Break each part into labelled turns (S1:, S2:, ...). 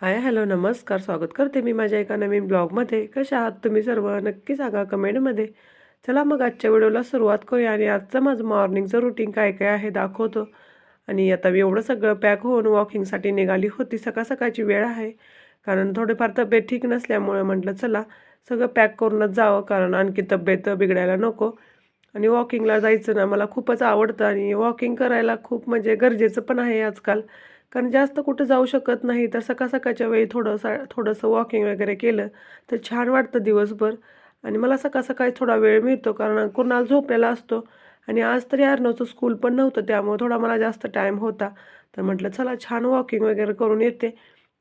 S1: Hi hello नमस्कार. स्वागत करते मी माझ्या एका नवीन ब्लॉगमध्ये. कशा आहात तुम्ही सर्व? नक्की सांगा कमेंटमध्ये. चला मग आजच्या व्हिडिओला सुरुवात करूया आणि आजचं माझं मॉर्निंगचं रुटीन काय काय आहे दाखवतो. आणि आता मी एवढं सगळं पॅक होऊन वॉकिंगसाठी निघाली होती. सकाळ सकाळची वेळ आहे. कारण थोडीफार तब्येत ठीक नसल्यामुळे म्हटलं चला सगळं पॅक करूनच जावं. कारण आणखी तब्येत बिघडायला नको. आणि वॉकिंगला जायचं ना मला खूपच आवडतं. आणि वॉकिंग करायला खूप म्हणजे गरजेचं पण आहे आजकाल. कारण जास्त कुठं जाऊ शकत नाही तर सकाळ सकाळच्या वेळी थोडंसं थोडंसं वॉकिंग वगैरे केलं तर छान वाटतं दिवसभर. आणि मला सकाळ सकाळी थोडा वेळ मिळतो कारण कुणाल झोपलेला असतो. आणि आज तरी अर्नवचं स्कूल पण नव्हतं त्यामुळे थोडा मला जास्त टाईम होता. तर म्हटलं चला छान वॉकिंग वगैरे करून येते.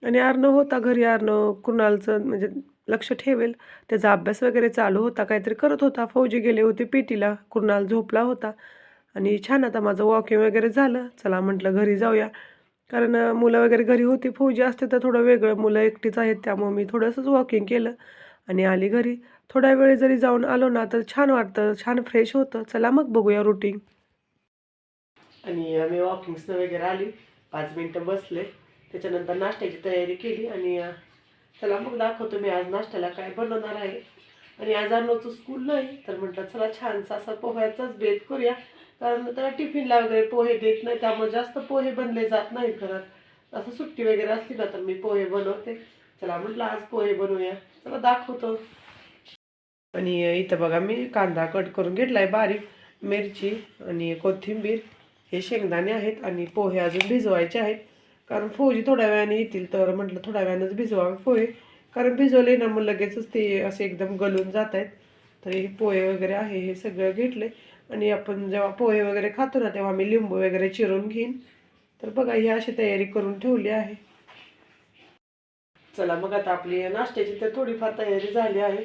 S1: आणि अर्नव होता घरी अर्नव कुणालचं म्हणजे लक्ष ठेवेल. त्याचा अभ्यास वगैरे चालू होता काहीतरी करत होता. फौजी गेले होते पेटीला कुणाल झोपला होता. आणि छान आता माझं वॉकिंग वगैरे झालं. चला म्हटलं घरी जाऊया. कारण मुलं वगैरे घरी होती फौजी असते तर थोडं वेगळं. मुलं एकटीच आहेत त्यामुळे मी थोडंसंच वॉकिंग केलं आणि आली घरी. थोड्या वेळ जरी जाऊन आलो ना तर छान वाटतं छान फ्रेश होतं. चला मग बघूया रुटीन आणि आम्ही वॉकिंग्सनं वगैरे आली. पाच मिनटं बसले. त्याच्यानंतर नाश्त्याची तयारी केली आणि चला मग दाखवतो मी आज नाश्त्याला काय बनवणार आहे. आणि आज अर्नवचं स्कूल नाही तर म्हटलं चला छानसा असा पोह्याचाच बेत करूया. कारण त्याला टिफिनला वगैरे पोहे देत नाही त्यामुळे जास्त पोहे बनले जात नाही घरात. असं सुट्टी वगैरे असली ना तर मी पोहे बनवते. चला म्हटलं आज पोहे बनवूया. चला दाखवतो. आणि इथं बघा मी कांदा कट करून घेतलाय बारीक. मिरची आणि कोथिंबीर. हे शेंगदाणे आहेत आणि पोहे अजून भिजवायचे आहेत. कारण फौजी थोड्या वेळाने येतील तर म्हटलं थोड्या वेळानंच भिजवावे पोहे. कारण भिजवले ना मग लगेचच ते असे एकदम गलून जात आहेत. तर हे पोहे वगैरे आहे हे सगळं घेतले आणि आपण जेव्हा पोहे वगैरे खातो ना तेव्हा मी लिंबू वगैरे चिरून घेईन. तर बघा ही अशी तयारी करून ठेवली आहे. चला मग आता आपली नाश्त्याची तर थोडीफार तयारी झाली आहे.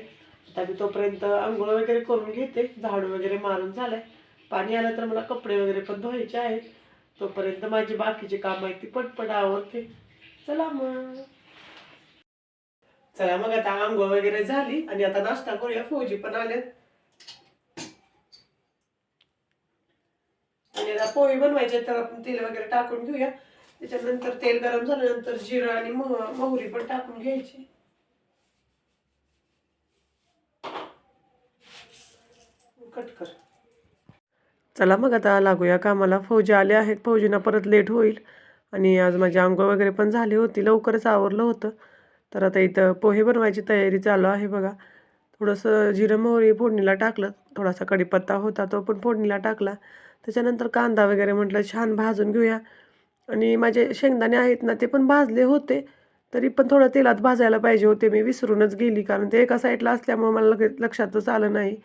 S1: आता मी तोपर्यंत आंघोळ वगैरे करून घेते. झाडू वगैरे मारून झालंय. पाणी आलं तर मला कपडे वगैरे पण धुवायचे आहेत. तोपर्यंत माझी बाकीची कामं आहेत ती पटपट आवडते चला मग. चला मग आता आंघोळ वगैरे झाली आणि आता नाश्ता करूया. फौजी पण आल्यात. आणि पोळी पोहे बनवायचे तर आपण तेल वगैरे टाकून घेऊया. त्याच्यानंतर तेल गरम झाल्यानंतर जिरं आणि मोहरी पण टाकून घ्यायची. कट कर. चला मग आता लागूया कामाला. फौजी आले आहेत. फौजींना परत लेट होईल. आणि आज माझी आंघोळ वगैरे पण झाली होती. लवकरच आवरलं होतं. तर आता इथं पोहे बनवायची तयारी चालू आहे बघा. थोडंसं जिरं मोहरी फोडणीला टाकलं. थोडासा कढीपत्ता होता तो पण फोडणीला टाकला. त्याच्यानंतर कांदा वगैरे म्हटलं छान भाजून घेऊया. आणि माझे शेंगदाणे आहेत ना ते पण भाजले होते. तरी पण थोडं तेलात भाजायला पाहिजे होते. मी विसरूनच गेली कारण ते एका साईडला असल्यामुळे मला लगे लक्षातच आलं नाही.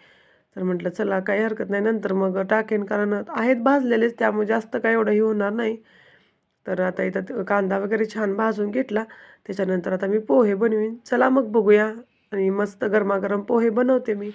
S1: तर म्हटलं चला काही हरकत नाही. नंतर मग टाकेन कारण आहेत भाजलेलेच त्यामुळे जास्त काय एवढं हे होणार नाही. तर आता इथं कांदा वगैरे छान भाजून घेतला. त्याच्यानंतर आता मी पोहे बनवीन. चला मग बघूया. आणि मस्त गरमागरम पोहे बनवते मी.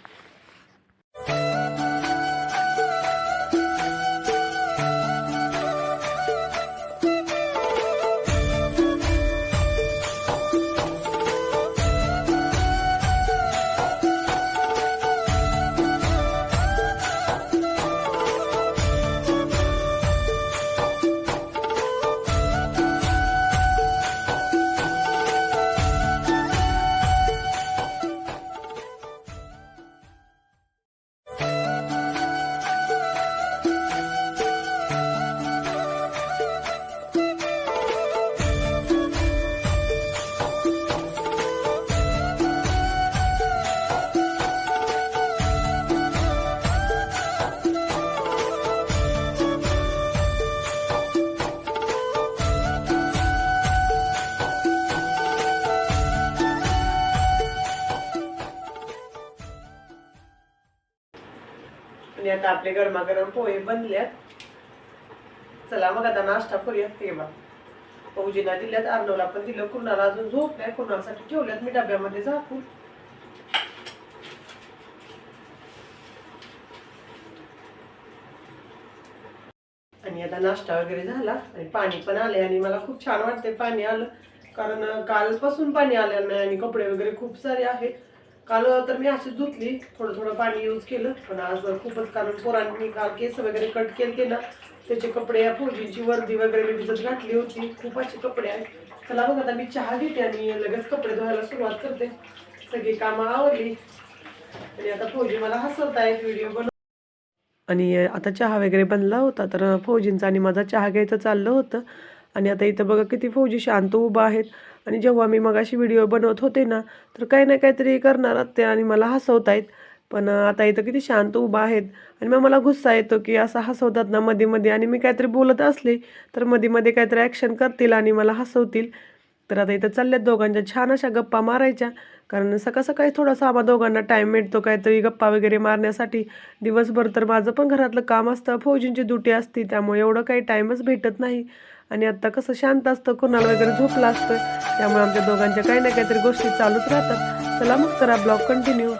S1: आणि आता आपले गरमागरम पोहे बनल्यात. चला मग आता नाश्ता करूया तेव्हा. बा फौजीला दिल्यात अर्नवला पण दिलं. कुणाला अजून झोप नाही कुणासाठी ठेवल्यात? मी डब्यामध्ये झाकून. आणि आता नाश्ता वगैरे झाला आणि पाणी पण आले आणि मला खूप छान वाटते पाणी आलं. कारण कालपासून पाणी आलं नाही आणि कपडे वगैरे खूप सारे आहेत. काल तर मी अशी धुतली थोडं थोडं पाणी यूज केलं पण आज खूपच कारण पोरांनी काल केस वगैरे कट केले ना त्याचे कपडे या फौजींची वर्दी वगैरे मी भिजत घातली होती. खूप असे कपडे आहेत. चला बघ आता मी चहा घेते आणि लगेच कपडे धुवायला सुरुवात करते. सगळी कामं आवडली आणि आता फौजी मला हसवत आहेत व्हिडिओ बनव आणि आता चहा वगैरे बनला होता तर फौजींचा आणि माझा चहा घ्यायचं चाललं होतं. आणि आता इथं बघा किती फौजी शांत उभा आहेत. आणि जेव्हा मी मग अशी व्हिडिओ बनवत होते ना तर काही ना काहीतरी करणार ते आणि मला हसवत आहेत पण आता इथं किती शांत उभा आहेत आणि मग मला गुस्सा येतो की असं हसवतात ना मध्ये मध्ये आणि मी काहीतरी बोलत असले तर मध्ये मध्ये काहीतरी ॲक्शन करतील आणि मला हसवतील. तर आता इथं चालल्यात दोघांच्या छान अशा गप्पा मारायच्या. कारण सकाळ सकाळी थोडासा आम्हा दोघांना टाईम मिळतो काहीतरी गप्पा वगैरे मारण्यासाठी. दिवसभर तर माझं पण घरातलं काम असतं फौजींची ड्युटी असते त्यामुळे एवढं काही टाईमच भेटत नाही. आणि आत्ता कसं शांत असतं कुणाला वगैरे झोपलं असतं. त्यामुळे आमच्या दोघांच्या काही ना काहीतरी गोष्टी चालूच राहतात. चला मग करा ब्लॉग कंटिन्यू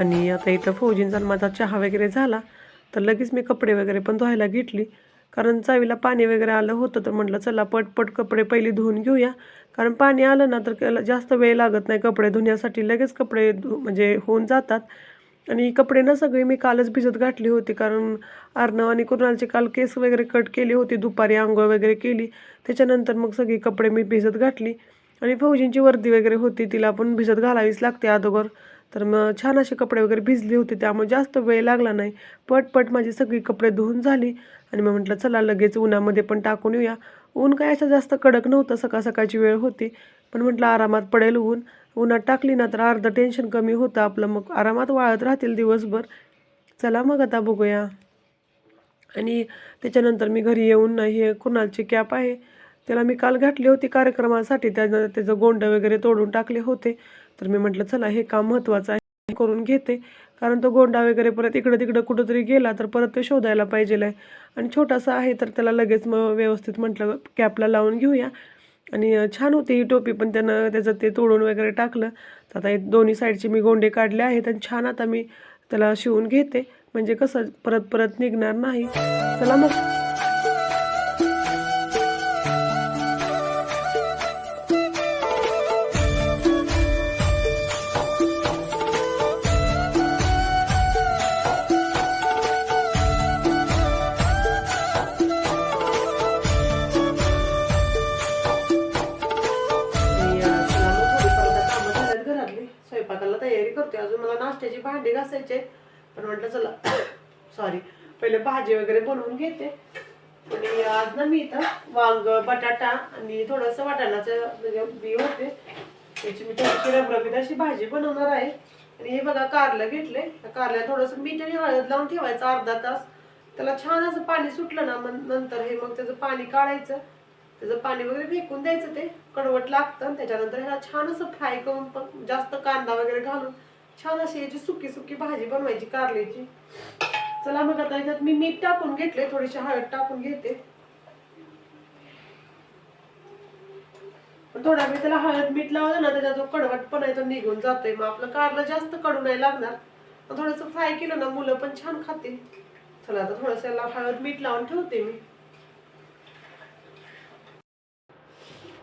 S1: आणि आता इथं फौजींचा माझा चहा वगैरे झाला तर लगेच मी कपडे वगैरे पण धुवायला घेतली. कारण चावीला पाणी वगैरे आलं होतं तर म्हटलं चला पटपट कपडे पहिले धुवून घेऊया. कारण पाणी आलं ना तर जास्त वेळ लागत नाही कपडे धुण्यासाठी. लगेच कपडे धु म्हणजे होऊन जातात. आणि कपडे ना सगळी मी कालच भिजत घातली होती कारण अर्णव आणि कुणालचे काल केस वगैरे कट केली होती दुपारी आंघोळ वगैरे केली. त्याच्यानंतर मग सगळी कपडे मी भिजत घातली. आणि फौजींची वर्दी वगैरे होती तिला पण भिजत घालावीच लागते अगोदर. तर मग छान असे कपडे वगैरे भिजले होते त्यामुळे जास्त वेळ लागला नाही. पटपट माझी सगळी कपडे धुवून झाली. आणि मग म्हटलं चला लगेच उन्हामध्ये पण टाकून येऊया. ऊन काय असं जास्त कडक नव्हतं सकाळ सकाळची वेळ होती. पण म्हटलं आरामात पडेल ऊन. उन्हात टाकली ना तर अर्धं टेन्शन कमी होतं आपलं मग आरामात वाळत राहतील दिवसभर. चला मग आता बघूया. आणि त्याच्यानंतर मी घरी येऊन नाही हे कुणालची कॅप आहे त्याला मी काल घातली होती कार्यक्रमासाठी. त्यानं त्याचं गोंड वगैरे तोडून टाकले होते. तर मी म्हटलं चला हे काम महत्त्वाचं आहे. करून घेते. कारण तो गोंडा वगैरे परत इकडं तिकडं कुठंतरी गेला तर परत ते शोधायला पाहिजे आहे आणि छोटासा आहे तर त्याला लगेच मग व्यवस्थित म्हटलं कॅपला लावून घेऊया. आणि छान होती ही टोपी पण त्यानं त्याचं ते तोडून वगैरे टाकलं. तर आता हे दोन्ही साईडचे मी गोंडे काढले आहेत आणि छान आता मी त्याला शिवून घेते. म्हणजे कसं परत परत निघणार नाही. चला मग. नाश्त्याची भांडी घासायचे. पण म्हटलं चला सॉरी पहिले भाजी वगैरे बनवून घेते. आणि आज ना मी इथं वांग बटाटा आणि थोडंसं वाटाणाचं म्हणजे बी होते. त्याची मी थोडीशी रबरबीत अशी भाजी बनवणार आहे. आणि हे बघा कारलं घेतले त्या कारल्या थोडंसं मीठ आणि हळद लावून ठेवायचं अर्धा तास. त्याला छान असं पाणी सुटलं ना मग नंतर हे मग त्याचं पाणी काढायचं. त्याचं पाणी वगैरे फेकून द्यायचं ते. कडवट लागतं त्याच्यानंतर ह्याला छान असं फ्राय करून पण जास्त कांदा वगैरे घालून छान अशी याची सुकी सुकी भाजी बनवायची कारल्याची. चला मग आता याच्यात मी मीठ टाकून घेतले थोडीशी हळद टाकून घेते. थोडा वेळ त्याला हळद मीठ लावलं ना त्याचा जो कडवटपणा आहे तो निघून जातोय. मग आपलं कारलं जास्त कडू नाही लागणार. थोडस थोडंसं फ्राय केलं ना मुलं पण छान खातील. चला आता थोडंसं याला हळद मीठ लावून ठेवते मी.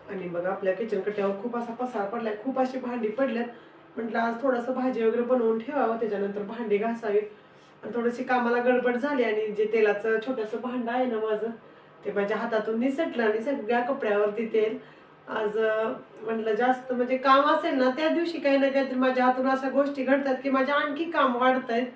S1: आणि मग आपल्या किचन कट्ट्यावर खूप असा पसार पडलाय खूप अशी भांडी पडल्यात. म्हटलं आज थोडंसं भाजी वगैरे बनवून ठेवावं. त्याच्यानंतर भांडी घासावी. आणि थोडीशी कामाला गडबड झाली आणि जे तेलाचं छोटंसं भांडं आहे ना माझं ते माझ्या हातातून निसटलं आणि सगळ्या कपड्यावरती तेल. आज म्हटलं जास्त म्हणजे काम असेल ना त्या दिवशी काही ना काहीतरी माझ्या हातून अशा गोष्टी घडतात की माझ्या आणखी काम वाढत आहेत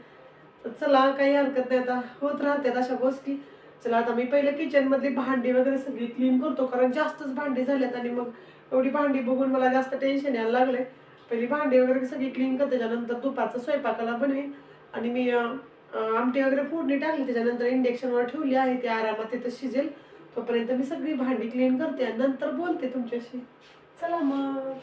S1: तर चला काही हरकत नाही आता. होत राहतात अशा गोष्टी. चला आता मी पहिले किचन मधली भांडी वगैरे सगळी क्लीन करतो कारण जास्तच भांडी झाल्यात आणि मग एवढी भांडी बघून मला जास्त टेन्शन यायला लागले पहिली भांडी वगैरे सगळी क्लीन करते त्याच्यानंतर तुपाचं स्वयंपाकाला बनवी आणि मी आमटी वगैरे फोडणी टाकली त्याच्यानंतर इंडेक्शनवर ठेवली आहे ते आरामात तिथं शिजेल. तोपर्यंत मी सगळी भांडी क्लीन करते आणि नंतर बोलते तुमच्याशी. चला मग.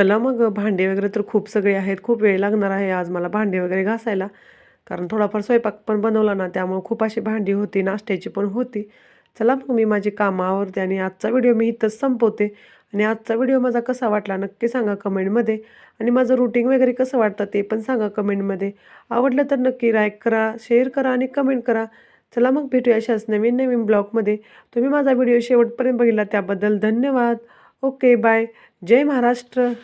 S1: चला मग भांडे वगैरे तर खूप सगळे आहेत. खूप वेळ लागणार आहे आज मला भांडे वगैरे घासायला. कारण थोडाफार स्वयंपाक पण बनवला ना त्यामुळे खूप अशी भांडी होती नाश्त्याची पण होती. चला मग मी माझी कामं आवरते आणि आजचा व्हिडिओ मी इथंच संपवते. आणि आजचा व्हिडिओ माझा कसा वाटला नक्की सांगा कमेंटमध्ये. आणि माझं रुटीन वगैरे कसं वाटतं ते पण सांगा कमेंटमध्ये. आवडलं तर नक्की लाईक करा शेअर करा आणि कमेंट करा. चला मग भेटूया अशाच नवीन नवीन ब्लॉगमध्ये तुम्ही माझा व्हिडिओ शेवटपर्यंत बघितला त्याबद्दल धन्यवाद. Okay bye. जय महाराष्ट्र.